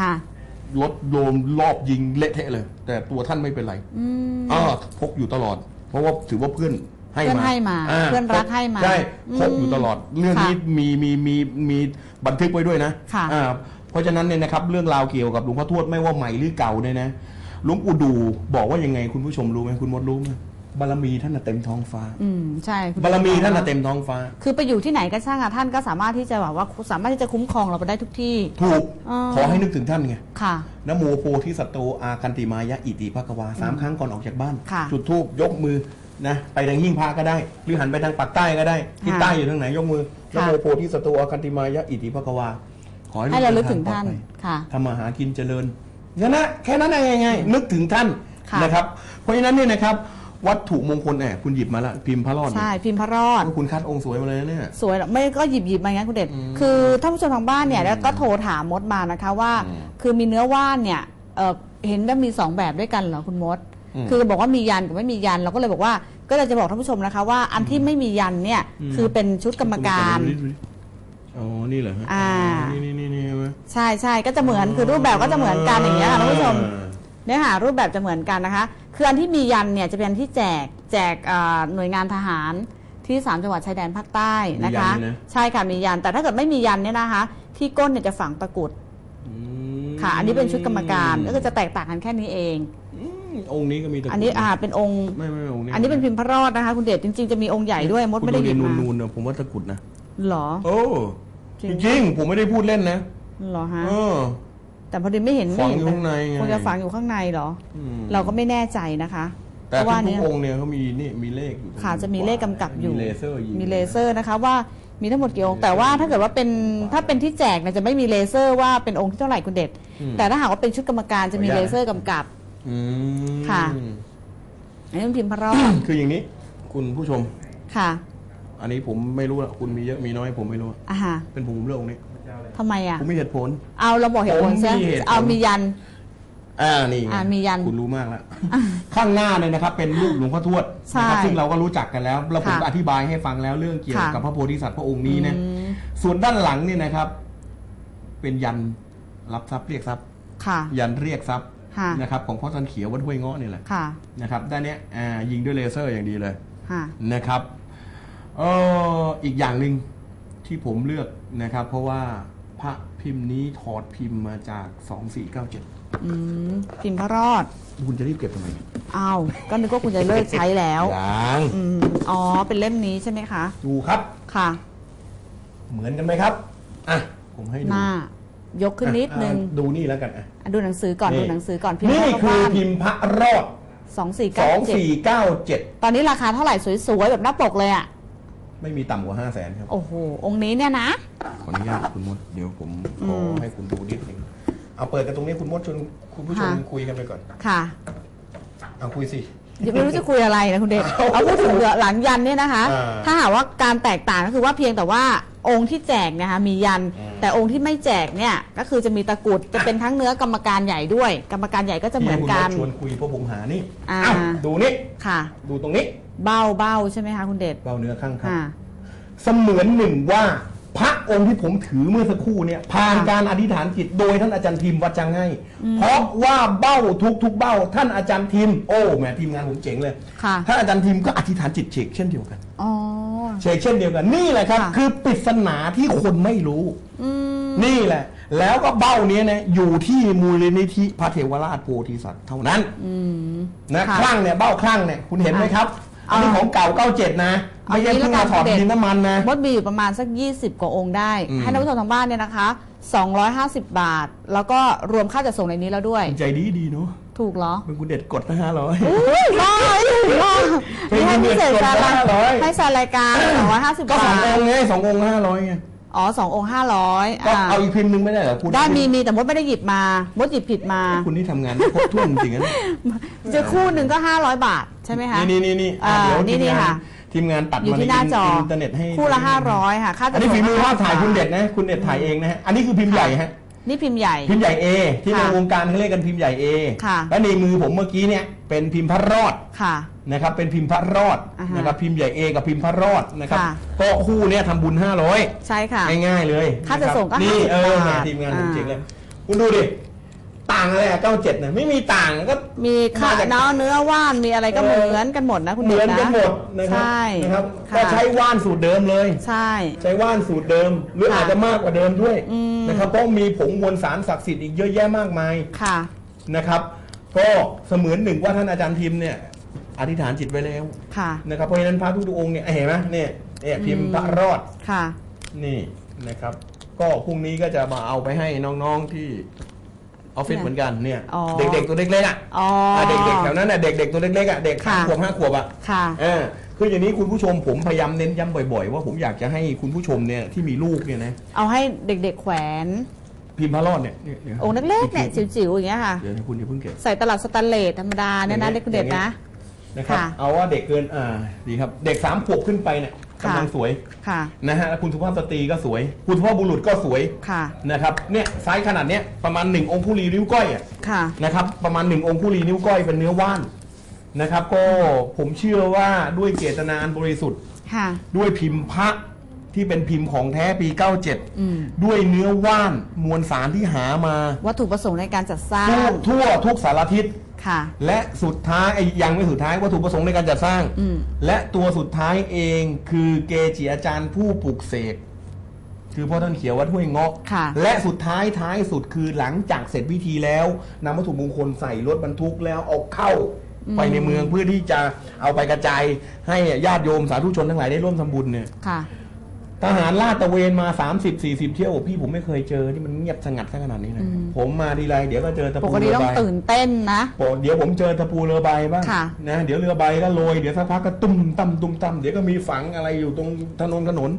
ค่ะ รถโดนรอบยิงเละเทะเลย แต่ตัวท่านไม่เป็นไรอืม อ่าพกอยู่ตลอด เพราะว่าถือว่าเพื่อนให้เพื่อนมาให้มาาเพื่อนรักให้มาใช่อืมพกอยู่ตลอด เรื่องนี้ค่ะมีมีมีมีบันทึกไว้ด้วยนะค่ะอ่าเพราะฉะนั้นเนี่ยนะครับเรื่องราวเกี่ยวกับหลวงพ่อทวดไม่ว่าใหม่หรือเก่าเนี่ยนะหลวงปู่ดูบอกว่ายังไงคุณผู้ชมรู้ไหมคุณมดรู้ไหม บารมีท่านน่ะเต็มท้องฟ้า อืมใช่คุณบารมีท่านน่ะเต็มท้องฟ้า คือไปอยู่ที่ไหนก็ช่างอะท่านก็สามารถที่จะแบบว่าสามารถที่จะคุ้มครองเราไปได้ทุกที่ ถูกอ๋อ ขอให้นึกถึงท่านไงค่ะ นะโมโพธิสัตโตอาคันติมายะอิติภควาสามครั้งก่อนออกจากบ้าน ค่ะ จุดธูปยกมือนะไปทางหิ้งพระก็ได้ หรือหันไปทางปากใต้ก็ได้ที่ค่ะใต้อยู่ทางไหนยกมือนะค่ะโมโพธิสัตโตอาคันติมายะอิติภควา ขอให้ให้เราลึกถึงปลอดท่านภัย ค่ะ ทำมาหากินเจริญแค่นั้นแค่นั้นเองไงนึกถึงท่านค่ะนะครับ เพราะฉะนั้นเนี่ยนะครับ วัตถุมงคลแอบคุณหยิบมาละพิมพ์พระรอดเนี่ยใช่พิมพ์พระรอด คุณคัดองค์สวยมาเลยนะเนี่ย สวยหรอไม่ก็หยิบหยิบมาอย่างนั้นคุณเด็ด อืมคือท่านผู้ชมทางบ้านเนี่ยแล้วก็โทรถามมดมานะคะว่า อืมคือมีเนื้อว่านเนี่ยเอ่อเห็นว่ามีสองแบบด้วยกันเหรอคุณมด อืมคือบอกว่ามียันกับไม่มียันเราก็เลยบอกว่า ก็เลยจะบอกท่านผู้ชมนะคะว่าอันที่ไม่มียันเนี่ยอืม คือเป็นชุดกรรมการ อ๋อ นี่เหรอฮะอ่า นี่นี่นี่นี่ใช่ไหมใช่ใช่ก็จะเหมือนคือรูปแบบก็จะเหมือนกันอย่างเงี้ยค่ะท่านผู้ชม เนื้อหารูปแบบจะเหมือนกันนะคะ คืออันที่มียันเนี่ยจะเป็นอันที่แจกแจกเอ่อหน่วยงานทหารที่สามจังหวัดชายแดนภาคใต้นะคะ มียันด้วยนะ ใช่ค่ะมียัน แต่ถ้าเกิดไม่มียันเนี่ยนะคะ ที่ก้นเนี่ยจะฝังตะกรุดอืมค่ะ อันนี้เป็นชุดกรรมการก็คือจะแตกต่างกันแค่นี้เอง อืมองค์นี้ก็มีตะกรุดอันนี้อ่าเป็นองค์ ไม่ไม่องค์นี้อันนี้เป็นพิมพ์พระรอดนะคะ คุณเดชจริงๆจะมีองค์ใหญ่ด้วยมดไม่ได้หยิบคุณมานูนๆนะผมว่าตะกรุดนะ หรอ โอ้จริจงริงๆผมไม่ได้พูดเล่นนะหรอฮะ เออ แต่พอดีไม่เห็นฝัไม่งเห็อยู่ข้างในไง คงจะฝังอยู่ข้างในเหรออืมเราก็ไม่แน่ใจนะคะแต่เพราะว่าทุเนี่กยๆองค์เนี่ยเขามีนี่มีเลขอยู่ตรงค่ะจะมีเลขกำกับอยู่มีเลเซอร์ยิง มีเลเซอร์นะคะว่ามีทั้งหมดกี่องค์ แต่ว่าถ้าเกิดว่าเป็นถ้าเป็นที่แจกเนี่ยจะไม่มีเลเซอร์ว่าเป็นองค์ที่เท่าไหร่คุณเด็ด อืมแต่ถ้าหากว่าเป็นชุดกรรมการจะมีขออนุเลญาต เซอร์กำกับ อืมค่ะ อันนี้เป็นพิมพ์พระรอด คืออย่างนี้คุณผู้ชม ค่ะอันนี้ผมไม่รู้ละคุณมีเยอะมีน้อยผมไม่รู้อ่าฮะเป็นผมผมเลือกองค์นี้ ทำไมอะ ผมมีเหตุผล เอาเราบอกเหตุผลผมซะมีเหตุผล เอามียัน อ่านี่ไงอ่ามียันคุณรู้มากแล้ว ข้างหน้าเนี่ยนะครับ เป็นรูปหลวงพ่อทวดใช่นะครับซึ่งเราก็รู้จักกันแล้วแล้วผมค่ะก็อธิบายให้ฟังแล้วเรื่องเกี่ยวค่ะ กับพระโพธิสัตว์พระองค์นี้นะอืมส่วนด้านหลังเนี่ยนะครับ เป็นยันรับทรัพย์เรียกทรัพย์ ค่ะ ยันเรียกทรัพย์ค่ะ นะครับของพ่อสันเขียววัดห้วยเงาะนี่แหละค่ะนะครับด้านเนี้ยอ่ายิงด้วยเลเซอร์อย่างดีเลย ค่ะนะครับเอออีกอย่างหนึ่งที่ผมเลือกนะครับ เพราะว่า พระพิมพ์นี้ถอดพิมพ์มาจาก 2497อืมพิมพ์พระรอด คุณจะรีบเก็บทำไมอ้าว ก็นึกว่าคุณจะเลิกใช้แล้วยังอืมอ๋อ เป็นเล่มนี้ใช่ไหมคะ ดูครับ ค่ะ เหมือนกันไหมครับ อะ ผมให้ดูหน้า ยกขึ้นนิดนึง อะดูนี่แล้วกันอะอะดูหนังสือก่อนนี่ดูหนังสือก่อนพิมพ์นี่พระคือบ้านพิมพ์พระรอด สองสี่เก้าเจ็ด2497 ตอนนี้ราคาเท่าไหร่สวยๆแบบหน้าปกเลยอะ ไม่มีต่ำกว่า5 0 0แสนครับ โอ้โห องค์นี้เนี่ยนะ ขออนุญาตคุณมด เดี๋ยวผมขอมให้คุณดูนิดนึงเอาเปิดกันตรงนี้คุณมดชวนคุณผู้ชมค่ะ คุยกันไปก่อน ค่ะเอาคุยสิ ยังไม่รู้จะคุยอะไรนะคุณเดชเอาพูดถึงเหลือหลังยันเนี่ยนะคะ อ่าถ้าหากว่าการแตกต่างก็คือว่าเพียงแต่ว่าองค์ที่แจกเนะคะมียัน อืม แต่องค์ที่ไม่แจกเนี่ยก็คือจะมีตะกรุดจะเป็นทั้งเนื้อกรรมการใหญ่ด้วย กรรมการใหญ่ก็จะเหมือนกันที่ให้คุณมดชวนคุยเพราะผมหานี่อ่าเอ้าดูนี่ค่ะ ดูตรงนี้ เบ้าเบ้าใช่ไหมคะคุณเดชเบาเนื้อข้างครับอ่าเสมือนหนึ่งว่า พระองค์ที่ผมถือเมื่อสักครู่เนี่ยผ่านค่ะการอธิษฐานจิตโดยท่านอาจารย์ทิมวัดจังให้ เพราะว่าเบ้าทุกทุกๆเบ้า ท่านอาจารย์ทิมโอ้แหมทีมงานผมเจ๋งเลยค่ะท่านอาจารย์ทิมก็อธิษฐานจิตเฉกเช่นเดียวกันอ๋อเฉกเช่นเดียวกัน นี่แหละครับค่ะคือปริศนาที่คนไม่รู้อืมนี่แหละ แล้วก็เบ้าเนี้ยนะอยู่ที่มูลนิธิพระเทวราชโพธิสัตว์เท่านั้นอืมนะค่ะคลั่งเนี่ยเบ้าคลั่งเนี่ยคุณเห็นไหมครับ อันนี้อ่าของเก่าเก้าเจ็ดนะเอาไม่ใช่งี้เพิ่งแล้วกัมานถอดเด็ดดินน้ำมันนะมดมีอยู่ประมาณสัก 20 กว่าองค์ได้อืมให้ท่านผู้ชมทางบ้านเนี่ยนะคะ 250 บาท แล้วก็รวมค่าจัดส่งในนี้แล้วด้วย ใจดีดีๆเนาะถูกเหรอเป็นคุณเด็ดกดนะห้าร้อยอุ้ยบ้าบ้าเป็นนี่ให้พิเศษการเงินสด500ให้แซนรายการ250ก็บาสองทองค์ไงสององค์ห้าร้อยไงอ๋อสององค์ห้าร้อยก็เอาอีกพิมพ์หนึงไม่ได้เหรอคุณได้มีมีแต่มดไม่ได้หยิบมามดหยิบผิดมา คุณที่ทำงานครบถ้วนจริงๆนะจะคู่หนึ่งก็500บาทใช่ไหมคะ นี่นี่นี่นี่อะอ่าเดี๋ยวนี่ทีมนี่งานค่ะทีมงานตัดอยู่มาที่หน้าจออินเทอร์เน็ตให้คู่ละ500ค่ะค่าอัจันดนี้ส่งฝีมือภาพถ่าย500คุณเด็ดนะคุณเด็ดถ่ายเองนะฮะอันนี้คือพิมพ์ใหญ่ฮะนี่พิมพ์ใหญ่ พิมพ์ใหญ่ A ที่ในค่ะวงการเขาเรียกกันพิมพ์ใหญ่ A ค่ะและในมือผมเมื่อกี้เนี่ยเป็นพิมพ์พระรอดค่ะนะครับเป็นพิมพ์พระรอดอ่าฮะนะครับพิมพ์ใหญ่ A กับพิมพ์พระรอดนะครับค่ะก็คู่เนี่ยทำบุญ 500 ใช่ค่ะง่ายๆเลยค่าจะส่งก็นี่50เออแหมบาททีมงานผมอ่าเจ๋งเลยคุณดูดิ ต่างอะไรอะเก้าเจ็ดเนี่ยไม่มีต่างก็ มีข้ามาจาก เนื้อเนื้อว่านมีอะไรก็เออเหมือนกันหมดนะคุณเหเด็มืกอนนะกันหมดนะครับใช่นะครับค่ะก็ใช้ว่านสูตรเดิมเลย ใช่ ใช้ว่านสูตรเดิม หรือค่ะอาจจะมากกว่าเดิมด้วยอืม นะครับเพราะมีผงมวลสารศักดิ์สิทธิ์อีกเยอะแยะมากมายค่ะ นะครับ ก็เสมือนหนึ่งว่าท่านอาจารย์พิมพ์เนี่ยอธิษฐานจิตไว้แล้วค่ะ นะครับเพราะฉะนั้นพระทุกๆองค์เนี่ยเห็นไหมเนี่ยเนี่ยพิมพ์พระรอด ค่ะ นี่นะครับ ก็พรุ่งนี้ก็จะมาเอาไปให้น้องๆที่ ออฟฟิศเนี่ยเหมือนกันเนี่ยอ๋อเด็กๆตัวเล็กๆอะอ๋ออะเด็กๆแถวนั้นน่ะเด็กๆตัวเล็กๆอะเด็กสามค่ะ ขวบห้าขวบอะ ค่ะ เออคืออย่างนี้คุณผู้ชมผมพยายามเน้นย้ำบ่อยๆ ว่าผมอยากจะให้คุณผู้ชมเนี่ยที่มีลูกเนี่ยนะเอาให้เด็กๆแขวนพิมพ์พระรอดเนี่ยเนี่ยเนี่ยองค์เล็กๆเนี่ยจิ๋วๆอย่างเงี้ยค่ะ เดี๋ยวนะคุณอย่าเพิ่งเก็บ ใส่ตลับสแตนเลสธรรมดาเนี่ยนะอย่างเงี้เด็ยกเด็กๆนะ นะครับค่ะ เอาว่าเด็กเกินอ่าดีครับเด็กสามขวบขึ้นไปเนี่ยค่ะ กำลังสวยค่ะนะฮะแล้วคุณสุภาพสตรีก็สวย คุณสุภาพบุรุษก็สวยค่ะนะครับเนี่ยไซส์ขนาดเนี้ยประมาณหนึ่งองคุลีนิ้วก้อยอะค่ะนะครับประมาณหนึ่งองคุลีนิ้วก้อยเป็นเนื้อว่านนะครับ ก็ผมเชื่อว่าด้วยเจตนาอันบริสุทธิ์ ค่ะ ด้วยพิมพ์พระ ที่เป็นพิมพ์ของแท้ปี อืม 97 ด้วยเนื้อว่านมวลสารที่หามาวัตถุประสงค์ในการจัดสร้าทั่วงทั่วทุกสารทิศ ค่ะ และสุดท้ายไอ้ยังไม่สุดท้ายวัตถุประสงค์ในการจัดสร้าง อืม และตัวสุดท้ายเองคือเกจิอาจารย์ผู้ปลุกเสกคือพ่อท่านเขียววัดห้วยเงาะค่ะ และสุดท้ายท้ายสุดคือหลังจากเสร็จพิธีแล้วนำวัตถุมงคลใส่รถบรรทุกแล้วเอาเข้าไปในเมืองเพื่อที่จะเอาไปกระจายให้ญาติโยมสาธุชนทั้งหลายได้ร่วมทำบุญเนี่ย ค่ะ ทหารลาดตระเวนมา 30 40 เที่ยวพี่ผมไม่เคยเจอที่มันเงียบสงัดซะขนาดนี้นะอืมผมมาทีไรเดี๋ยวก็เจอตะปปูกติเรือต้องใบตื่นเต้นนะโปเดี๋ยวผมเจอตะปูเรือใบบ้างค่ะ นะเดี๋ยวเรือใบก็โรยเดี๋ยวสักพักก็ตุ้มตั้มตุ้มตั้มเดี๋ยวก็มีฝังอะไรอยู่ตรงถนนถนน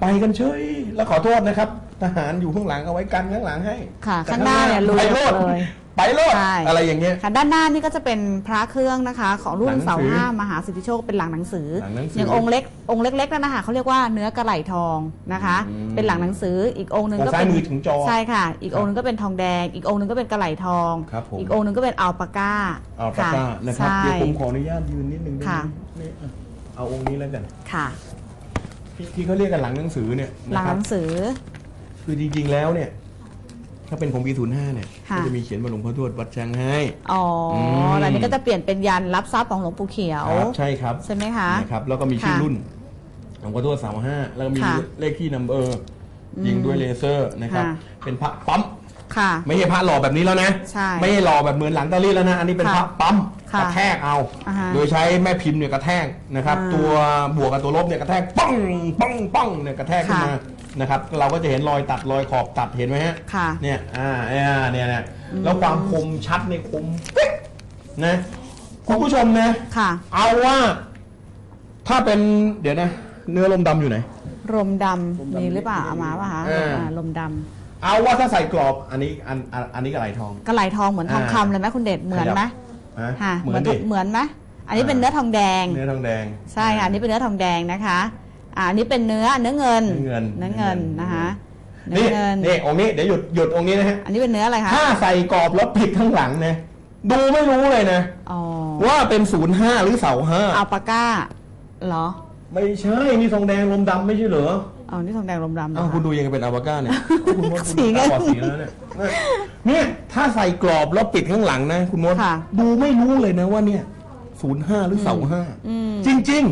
ไปกันเฉยแล้วขอโทษนะครับ ทหารอยู่ข้างหลังเอาไว้กันข้างหลังให้ค่ะ แต่ข้างหน้าเนี่ยลุยไปโลดเลย ไปโลดใช่ อะไรอย่างเงี้ย ค่ะด้านหน้านี่ก็จะเป็นพระเครื่องนะคะ ของรุ่หลันงหนังเสาสือห้ามหาสิทธิโชคเป็นหลังหนังสือหลังหนังสือออย่างองค์เล็กองค์เล็กๆนั่นนะคะเขาเรียกว่าเนื้อกระไหลทองนะคะ อืมเป็นหลังหนังสืออีกองค์หนึ่งของก็ซ้ายเป็นมือถึงจอใช่ค่ะ อีกองค์หนึงก็เป็นทองแดง อีกองค์หนึงก็เป็นกระไหลทอง ครับผม อีกองค์หนึงก็เป็นอัลปาก้าเอาปากกานะครับใช่เดี๋ยวผมขออนุญาตยืนนิดนึงได้ไหมค่ะนี่อะเอาองค์นี้แล้วกันค่ะที่ที่เขาเรียกกันหลังหนังสือเนี่ยหลันะงคหรับนังสือ คือจริงๆแล้วเนี่ย ถ้าเป็นของปีศูนย์ห้าเนี่ยค่ะ ก็จะมีเขียนมาหลวงพ่อทวดวัดช้างให้ อ๋ออม แล้วนี่ก็จะเปลี่ยนเป็นยันรับทรัพย์ของหลวงปู่เขียว ครับใช่ครับใช่ไหมคะนะครับแล้วก็มีชื่อค่ะรุ่นหลวงพ่อทวดสามห้าแล้วก็มีค่ะเลขที่นัมเบอร์ยิงด้วยเลเซอร์นะครับ ค่ะ เป็นพระปั๊ม ค่ะ ไม่ใช่พระหล่อแบบนี้แล้วนะ ใช่ไม่ใช่หล่อแบบเหมือนหลังตาลีแล้วนะ อันนี้เป็นพระค่ะปั๊มค่ะกระแทกเอา อ่าฮะโดยใช้แม่พิมพ์เนี่ยกระแทกนะครับ อ่าตัวบวกกับตัวลบเนี่ยกระแทกปังปังปังเนี่ยกระแทกขึ้นมาค่ะ นะครับเราก็จะเห็นรอยตัดรอยขอบตัดเห็นไหมฮะค่ะ เนี่ยอ่าเนี่ยเนี่ยเนี่ยแล้วความคมชัดในยคมปิ๊กนะคุณผู้ชมนะค่ะ เอาว่า ถ้าเป็นเดี๋ยวนะ เนื้อลมดำอยู่ไหนลมดำมีหรือเปล่าเอามาป่ะคะเอออ่าลมดเอาว่าถ้าใส่กรอบอันนี้อันอันอันนี้กระไหลทองำกระไหลทองเหมือนทองคำเลยไหมคุณเดชเหมือนไหมฮะค่ะเหมือนดิ เหมือนไหมอันนี้เป็นเนื้อทองแดง เนื้อทองแดง ใช่ค่ะอันนี้เป็นเนื้อทองแดงนะคะ อ่าอันนี้เป็นเนื้อเนื้อเงินเนื้อเงิน เนื้อเงินนะคะเนื้นี่อเงิน นี่องค์นี้เดี๋ยวหยุดหยุดองค์นี้นะฮะอันนี้เป็นเนื้ออะไรคะถ้าใส่กรอบแล้วผิดข้างหลังนะดูไม่รู้เลยนะ อ๋อว่าเป็นศูนย์ห้าหรือเสาห้าอัลปาก้าเหรอไม่ใช่นี่ทองแดงลมดำไม่ใช่เหรออ๋อนี่ทองแดงลมดำเหรอ้าวอคุณดูยังไงเป็นอัลปาก้าเนี่ย คุณมดคุณสีเงินตาบอดสีแล้วเนี่ยเนี่ยถ้าใส่กรอบแล้วปิดข้างหลังนะ คุณมดค่ะ ดูไม่รู้เลยนะว่าเนี่ยศูนย์ห้าหรือเสาห้าอืมจริง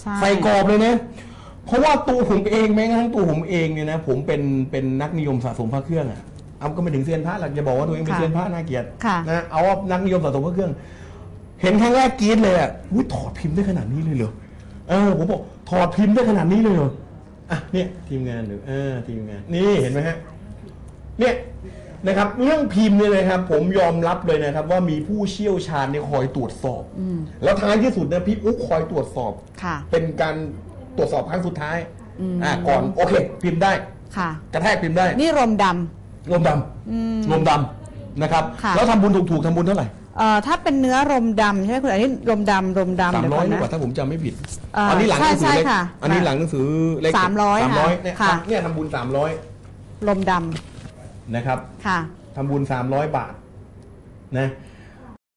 ใช่ๆใส่กรอบเลยนะ เพราะว่าตัวผมเองแม้กระทั่งตัวผมเองเนี่ยนะผมเป็นเป็นนักนิยมสะสมพระเครื่องอะเอาก็ไม่ถึงเซียนพระหลักจะบอกว่าตัวเองเป็นเซียนพระน่าเกลียดค่ะนะเอาว่านักนิยมสะสมพระเครื่อง เห็นครั้งแรกกรี๊ดเลยอะอุ้ยถอดพิมพ์ได้ขนาดนี้เลยเหรอเออผมบอกถอดพิมพ์ได้ขนาดนี้เลยเหรออะเนี่ยทีมงานหรือเออทีมงานนี่เห็นไหมฮะเนี่ยนะครับเรื่องพิมพ์เนี่ยนะครับ ผมยอมรับเลยนะครับ ว่ามีผู้เชี่ยวชาญเนี่ยคอยตรวจสอบอืมแล้วท้ายที่สุดเนี่ยพี่อุ๊คอยตรวจสอบค่ะเป็นการ ตรวจสอบครั้งสุดท้ายอืม อ่าก่อนโอเค พิมพ์ได้ ค่ะ กระแทกพิมพ์ได้นี่ลมดลมดอืมำลมดำนะครับ ค่ะแล้วทำบุญถูกๆทำบุญเท่าไหร่ำเอ่อถ้าเป็นเนื้อลมดำใช่ไหมคุณอันนี้ลมดำลมดำสามเดี๋ยวร้อก่ยอนดีนะ กว่าถ้าผมจำไม่ผิดเอ่ออันนี้หลังหนังสือใช่เล็กใช่ค่ะอันนี้หลังหนังสือเล็กสามร้อยสามร้อยค่ะเนี่ยค่ะ เนี่ยทำบุญสามร้อยลมดนะครับำค่ะ ทำบุญสามร้อยบาทนะ